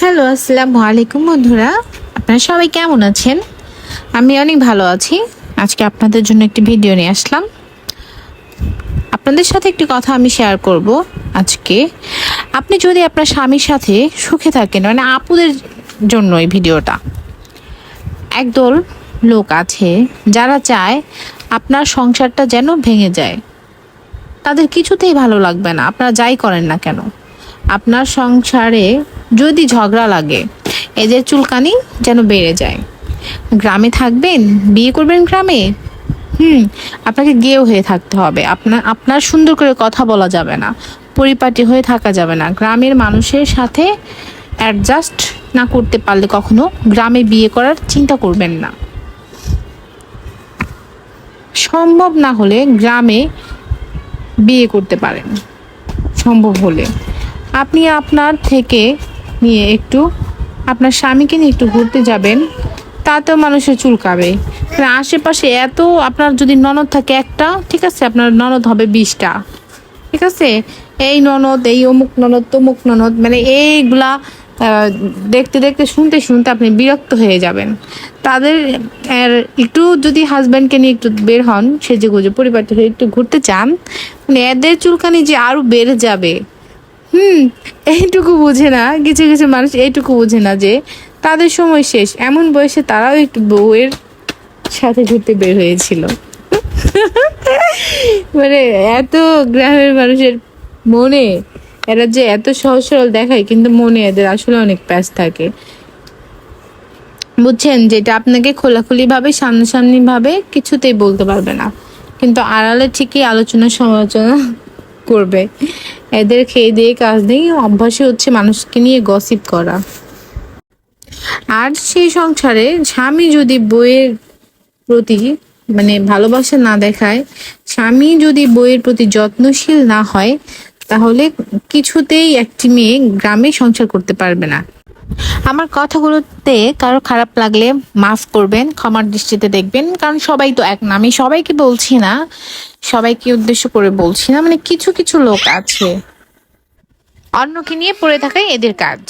Hello, আসসালামু আলাইকুম বন্ধুরা। আপনারা সবাই কেমন আছেন? আমি অনেক ভালো আছি। আজকে আপনাদের জন্য একটি ভিডিও নিয়ে আসলাম। আপনাদের সাথে একটি কথা আমি শেয়ার করব আজকে। আপনি যদি আপনার স্বামীর সাথে সুখে থাকেন মানে আপুদের জন্য এই ভিডিওটা। একদল লোক আছে, যারা চায় আপনার সংসারটা যেন ভেঙে যায়। তাদের কিছুতেই ভালো লাগবে না, আপনারা যাই করেন না কেন? আপনার সংসারে যদি ঝগড়া লাগে এদের চুলকানি যেন বেড়ে যায়। গ্রামে থাকবেন, বিয়ে করবেন গ্রামে? হুম, আপনাকে গেও হয়ে থাকতে হবে। আপনার আপনার সুন্দর করে কথা বলা যাবে না, পরিপাটি হয়ে থাকা যাবে না। গ্রামের মানুষের সাথে অ্যাডজাস্ট না করতে পারলে কখনো গ্রামে বিয়ে করার চিন্তা করবেন না। সম্ভব না হলে গ্রামে বিয়ে করতে পারেন। সম্ভব হলে। আপনি আপনার থেকে নিয়ে একটু, আপনার স্বামীকে নিয়ে একটু ঘুরতে যাবেন, তাতেও মানুষের চুলকাবে মানে আশেপাশে এত আপনার যদি ননদ থাকে একটা, ঠিক আছে, আপনার ননদ হবে বিশটা। ঠিক আছে? এই ননদ, এই অমুক ননদ, তমুক ননদ মানে এইগুলা দেখতে দেখতে, শুনতে শুনতে আপনি বিরক্ত হয়ে যাবেন। তাদের একটু যদি হাজব্যান্ডকে নিয়ে একটু বের হন, সেজে গুজে পরিবারটা একটু ঘুরতে চান মানে এদের চুলকানি যে আরও বেড়ে যাবে হুম, এইটুকু বুঝে না। কিছু কিছু মানুষ এইটুকু বুঝে না যে তাদের সময় শেষ। এমন বয়সে তারাও একটু বউয়ের সাথে ঘুরতে বের হয়েছিল। মানে এত গ্রামের মানুষের মনে, এরা যে এত সহজ সরল দেখায়, কিন্তু মনে এদের আসলে অনেক প্যাস থাকে। বুঝছেন? যেটা আপনাকে খোলাখুলি ভাবে সামনাসামনি ভাবে কিছুতেই বলতে পারবে না। কিন্তু আড়ালে ঠিকই আলোচনা সমালোচনা করবে। এদের খেয়ে দিয়ে কাজ নেই, অভ্যাসই হচ্ছে মানুষকে নিয়ে গসিপ করা। আর সেই সংসারে স্বামী যদি বইয়ের প্রতি মানে ভালোবাসা না দেখায়, স্বামী যদি বইয়ের প্রতি যত্নশীল না হয়, তাহলে কিছুতেই একটি মেয়ে গ্রামে সংসার করতে পারবে না। আমার কথাগুলোতে কারও খারাপ লাগলে মাফ করবেন, ক্ষমার দৃষ্টিতে দেখবেন, কারণ সবাই তো এক না। আমি সবাইকে বলছি না, সবাইকে উদ্দেশ্য করে বলছি না। মানে কিছু কিছু লোক আছে, অন্যকে নিয়ে পড়ে থাকাই এদের কাজ।